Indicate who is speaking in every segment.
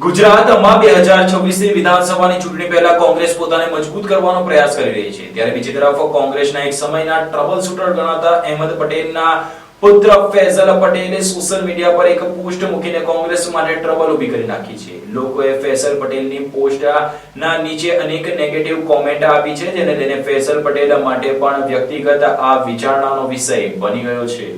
Speaker 1: ગુજરાતમાં બે હજાર છવ્વીસની વિધાનસભાની ચૂંટણી પહેલા કોંગ્રેસ પોતાને મજબૂત કરવાનો પ્રયાસ કરી રહી છે. ત્યારે બીજી તરફ કોંગ્રેસના એક સમયના ટ્રબલ શૂટર ગણાતા અહેમદ પટેલના પુત્ર ફેઝલ પટેલે સોશિયલ મીડિયા પર એક પોસ્ટ મૂકીને કોંગ્રેસ માટે ટ્રબલ ઊભી કરી નાખી છે. લોકોએ ફેઝલ પટેલની પોસ્ટના નીચે અનેક નેગેટિવ કોમેન્ટ આપી છે, જેને લઈને ફેઝલ પટેલ માટે પણ વ્યક્તિગત આ વિચારણાનો વિષય બની ગયો છે.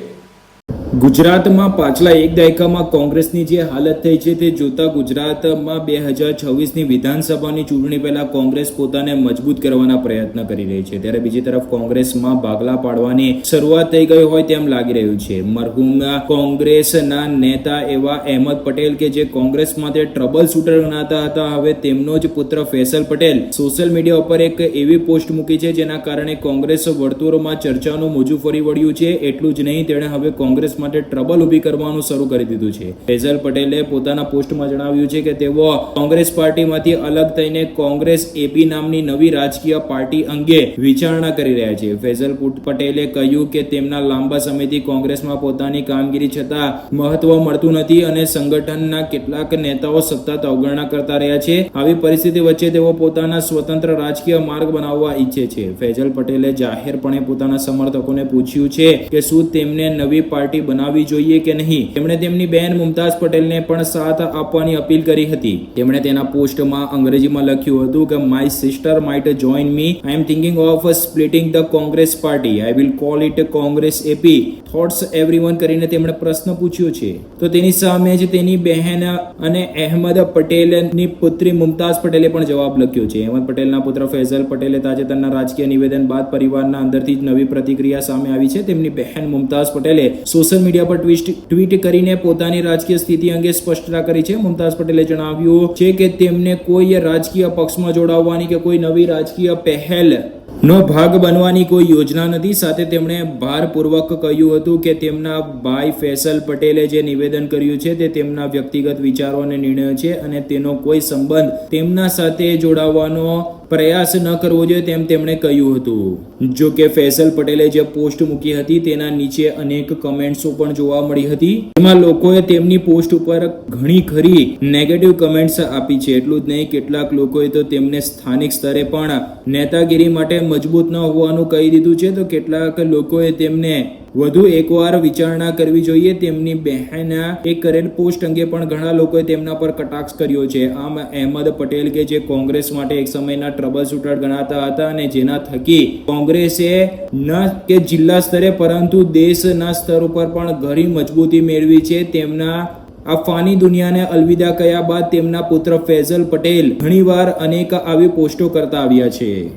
Speaker 2: ગુજરાતમાં પાછલા એક દાયકામાં કોંગ્રેસની જે હાલત થઈ છે તે જોતા ગુજરાતમાં બે હજાર છવ્વીસની વિધાનસભાની ચૂંટણી પહેલાં કોંગ્રેસ પોતાને મજબૂત કરવાના પ્રયત્ન કરી રહી છે. ત્યારે બીજી તરફ કોંગ્રેસમાં ભાગલા પાડવાની શરૂઆત થઈ ગઈ હોય તેમ લાગી રહ્યું છે. મરહુમ કોંગ્રેસના નેતા એવા અહેમદ પટેલ કે જે કોંગ્રેસ માટે ટ્રબલ શૂટર ગણાતા હતા, હવે તેમનો જ પુત્ર ફૈસલ પટેલ સોશિયલ મીડિયા ઉપર એક એવી પોસ્ટ મૂકી છે જેના કારણે કોંગ્રેસ વર્તુળોમાં ચર્ચાનું મોજું ફરી વળ્યું છે. એટલું જ નહીં, તેણે હવે કોંગ્રેસ માટે ટ્રબલ ઊભી કરવાનું શરૂ કરી દીધું છે. ફેઝલ પટેલે પોતાના પોસ્ટમાં જણાવ્યું છે કે તેઓ કોંગ્રેસ પાર્ટીમાંથી અલગ થઈને કોંગ્રેસ એપી નામની નવી રાજકીય પાર્ટી અંગે વિચારણા કરી રહ્યા છે. ફેઝલ પટેલે કહ્યું કે તેમના લાંબા સમયથી કોંગ્રેસમાં પોતાની કામગીરી છતાં મહત્વ મળતું નથી અને સંગઠનના કેટલાક નેતાઓ સતત અવગણના કરતા રહ્યા છે. આવી પરિસ્થિતિ વચ્ચે તેઓ પોતાના સ્વતંત્ર રાજકીય માર્ગ બનાવવા ઈચ્છે છે. ફૈઝલ પટેલે જાહેરપણે પોતાના સમર્થકોને પૂછ્યું છે કે શું તેમને નવી પાર્ટી બનાવવી જોઈએ કે નહીં? તેમણે તેમની બહેન મુમતાઝ પટેલને પણ સાથ આપવાની અપીલ કરી હતી. તેમણે તેના પોસ્ટમાં અંગ્રેજીમાં લખ્યું હતું કે my sister might join me I am thinking of splitting the Congress party I will call it Congress AP thoughts everyone કરીને તેમણે પ્રશ્ન પૂછ્યો છે. તો તેની સામે જ તેની બહેન અને અહેમદ પટેલની પુત્રી મુમતાઝ પટેલે પણ જવાબ લખ્યો છે. અહેમદ પટેલના પુત્ર ફૈઝલ પટેલે તાજેતરના રાજકીય નિવેદન બાદ પરિવારના અંદરથી જ નવી પ્રતિક્રિયા સામે આવી છે. તેમની બહેન મુમતાઝ પટેલે સોશિયલ મીડિયા પર ટ્વીટ ટ્વીટ કરીને પોતાની રાજકીય સ્થિતિ અંગે સ્પષ્ટતા કરી છે. મુમતાઝ પટેલે જણાવ્યું છે કે તેમને કોઈ રાજકીય પક્ષમાં જોડાવવાની કે કોઈ નવી રાજકીય પહેલ નો ભાગ બનવાની કોઈ યોજના નથી. સાથે તેમણે ભારપૂર્વક કહ્યું હતું કે તેમના ભાઈ ફૈસલ પટેલે જે નિવેદન કર્યું છે તે તેમના વ્યક્તિગત વિચારો અને નિર્ણયો છે અને તેનો કોઈ સંબંધ તેમના સાથે જોડાવવાનો પ્રયાસ ન કરવો જોઈએ તેમ તેમણે કહ્યું હતું. જો કે ફેસલ પટેલે જે પોસ્ટ મૂકી હતી તેના નીચે અનેક કમેન્ટ્સો પણ જોવા મળી હતી. એમાં લોકોએ તેમની પોસ્ટ ઉપર ઘણી ખરી નેગેટિવ કમેન્ટ્સ આપી છે. એટલું જ નહીં, કેટલાક લોકોએ તો તેમને સ્થાનિક સ્તરે પણ નેતાગીરી માટે મજબૂત ન હોવાનું કહી દીધું છે, તો કેટલાક લોકોએ તેમને વધુ એકવાર વિચારણા કરવી જોઈએ. તેમની બહેના એ કરેલ પોસ્ટ અંગે પણ ઘણા લોકોએ તેમના પર કટાક્ષ કર્યો છે. આમ અહેમદ પટેલ કે જે કોંગ્રેસ માટે એક સમયના ટ્રબલ શૂટર ગણાતા હતા અને જેના થકી કોંગ્રેસે ન કે જિલ્લા સ્તરે, પરંતુ દેશના સ્તર ઉપર પણ ઘણી મજબૂતી મેળવી છે. તેમના આ ફાની દુનિયાને અલવિદા કયા બાદ તેમના પુત્ર ફૈઝલ પટેલ ઘણીવાર અનેક આવી પોસ્ટો કરતા આવ્યા છે.